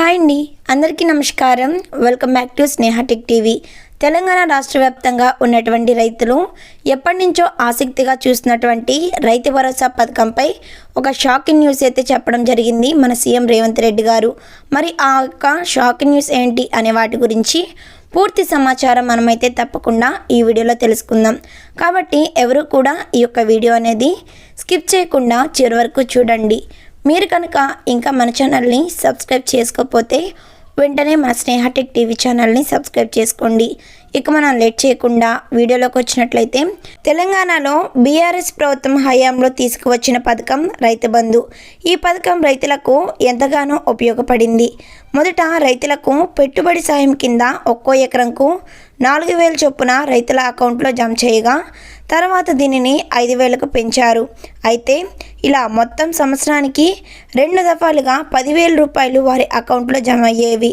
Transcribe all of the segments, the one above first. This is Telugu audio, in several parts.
హాయ్ అండి. అందరికీ నమస్కారం. Welcome back to Sneha Tech TV. Telangana రాష్ట్ర వ్యాప్తంగా ఉన్నటువంటి రైతులు ఎప్పటి నుంచో ఆసక్తిగా చూస్తున్నటువంటి రైతు భరోసా పథకంపై ఒక షాకింగ్ న్యూస్ అయితే చెప్పడం జరిగింది మన సీఎం రేవంత్ రెడ్డి గారు. మరి ఆ యొక్క షాకింగ్ న్యూస్ ఏంటి అనే వాటి గురించి పూర్తి సమాచారం మనమైతే తప్పకుండా ఈ వీడియోలో తెలుసుకుందాం. కాబట్టి ఎవరు కూడా ఈ యొక్క వీడియో అనేది స్కిప్ చేయకుండా చివరి వరకు చూడండి. మీరు కనుక ఇంకా మన ఛానల్ని సబ్స్క్రైబ్ చేసుకోకపోతే వెంటనే మన స్నేహటెక్ టీవీ ఛానల్ని సబ్స్క్రైబ్ చేసుకోండి. ఇక మనం లేట్ చేయకుండా వీడియోలోకి వచ్చినట్లయితే తెలంగాణలో బీఆర్ఎస్ ప్రభుత్వం హయాంలో తీసుకువచ్చిన పథకం రైతు బంధు. ఈ పథకం రైతులకు ఎంతగానో ఉపయోగపడింది. మొదట రైతులకు పెట్టుబడి సాయం కింద ఒక్కో ఎకరంకు నాలుగు వేల చొప్పున రైతుల అకౌంట్లో జమ చేయగా తర్వాత దీనిని ఐదు వేలకు పెంచారు. అయితే ఇలా మొత్తం సంవత్సరానికి రెండు దఫాలుగా పదివేల రూపాయలు వారి అకౌంట్లో జమ అయ్యేవి.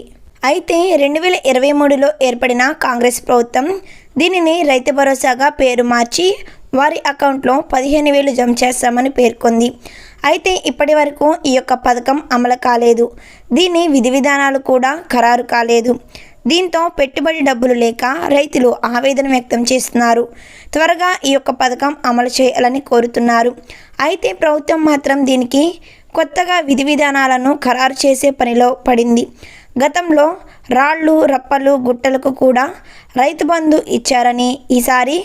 అయితే రెండు వేల ఇరవై మూడులో ఏర్పడిన కాంగ్రెస్ ప్రభుత్వం దీనిని రైతు భరోసాగా పేరు మార్చి వారి అకౌంట్లో పదిహేను వేలు జమ చేస్తామని పేర్కొంది. అయితే ఇప్పటి వరకు ఈ యొక్క పథకం అమలు కాలేదు. దీని విధి విధానాలు కూడా ఖరారు కాలేదు. దీంతో పెట్టుబడి డబ్బులు లేక రైతులు ఆవేదన వ్యక్తం చేస్తున్నారు. త్వరగా ఈ యొక్క పథకం అమలు చేయాలని కోరుతున్నారు. అయితే ప్రభుత్వం మాత్రం దీనికి కొత్తగా విధి విధానాలను ఖరారు చేసే పనిలో పడింది. గతంలో రాళ్ళు రప్పలు గుట్టలకు కూడా రైతు బంధు ఇచ్చారని ఈసారి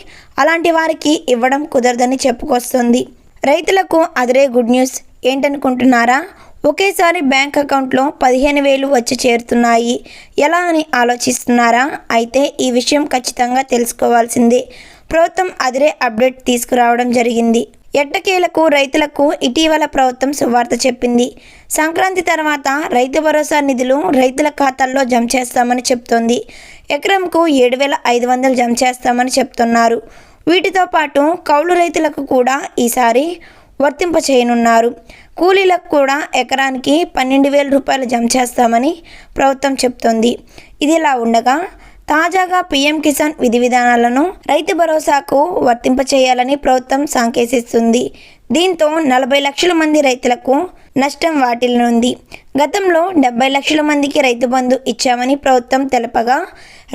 అలాంటి వారికి ఇవ్వడం కుదరదని చెప్పుకొస్తుంది. రైతులకు అదిరే గుడ్ న్యూస్ ఏంటనుకుంటున్నారా? ఒకేసారి బ్యాంక్ అకౌంట్లో పదిహేను వేలు వచ్చి చేరుతున్నాయి. ఎలా అని ఆలోచిస్తున్నారా? అయితే ఈ విషయం ఖచ్చితంగా తెలుసుకోవాల్సిందే. ప్రభుత్వం అదిరే అప్డేట్ తీసుకురావడం జరిగింది. ఎట్టకేలకు రైతులకు ఇటీవల ప్రభుత్వం సువార్త చెప్పింది. సంక్రాంతి తర్వాత రైతు భరోసా నిధులు రైతుల ఖాతాల్లో జమ చేస్తామని చెప్తోంది. ఎకరంకు ఏడు వేల ఐదు వందలు జమ చేస్తామని చెప్తున్నారు. వీటితో పాటు కౌలు రైతులకు కూడా ఈసారి వర్తింప చేయనున్నారు కూలీలకు కూడా ఎకరానికి పన్నెండు వేల రూపాయలు జమ చేస్తామని ప్రభుత్వం చెప్తోంది. ఇదిలా ఉండగా తాజాగా పీఎం కిసాన్ విధి విధానాలను రైతు భరోసాకు వర్తింప చేయాలని ప్రభుత్వం సంకేతిస్తుంది. దీంతో నలభై లక్షల మంది రైతులకు నష్టం వాటిల్నుంది గతంలో డెబ్బై లక్షల మందికి రైతు బంధు ఇచ్చామని ప్రభుత్వం తెలపగా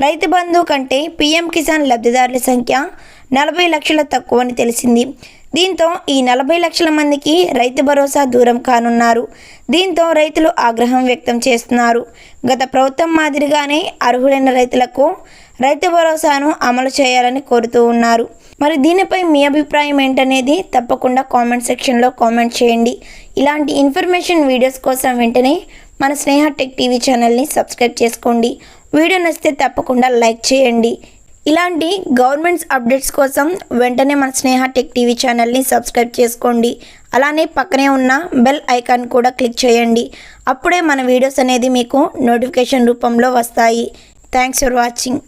రైతు బంధు కంటే పీఎం కిసాన్ లబ్ధిదారుల సంఖ్య నలభై లక్షల తక్కువని తెలిసింది. దీంతో ఈ నలభై లక్షల మందికి రైతు భరోసా దూరం కానున్నారు. దీంతో రైతులు ఆగ్రహం వ్యక్తం చేస్తున్నారు. గత ప్రభుత్వం మాదిరిగానే అర్హులైన రైతులకు రైతు భరోసాను అమలు చేయాలని కోరుతూ ఉన్నారు. మరి దీనిపై మీ అభిప్రాయం ఏంటనేది తప్పకుండా కామెంట్ సెక్షన్లో కామెంట్ చేయండి. ఇలాంటి ఇన్ఫర్మేషన్ వీడియోస్ కోసం వెంటనే మన స్నేహ టెక్ టీవీ ఛానల్ని సబ్స్క్రైబ్ చేసుకోండి. వీడియో నచ్చితే తప్పకుండా లైక్ చేయండి. ఇలాంటి గవర్నమెంట్స్ అప్డేట్స్ కోసం వెంటనే మన స్నేహ టెక్ టీవీ ఛానల్ని సబ్స్క్రైబ్ చేసుకోండి. అలానే పక్కనే ఉన్న బెల్ ఐకాన్ కూడా క్లిక్ చేయండి. అప్పుడే మన వీడియోస్ అనేది మీకు నోటిఫికేషన్ రూపంలో వస్తాయి. Thanks for watching.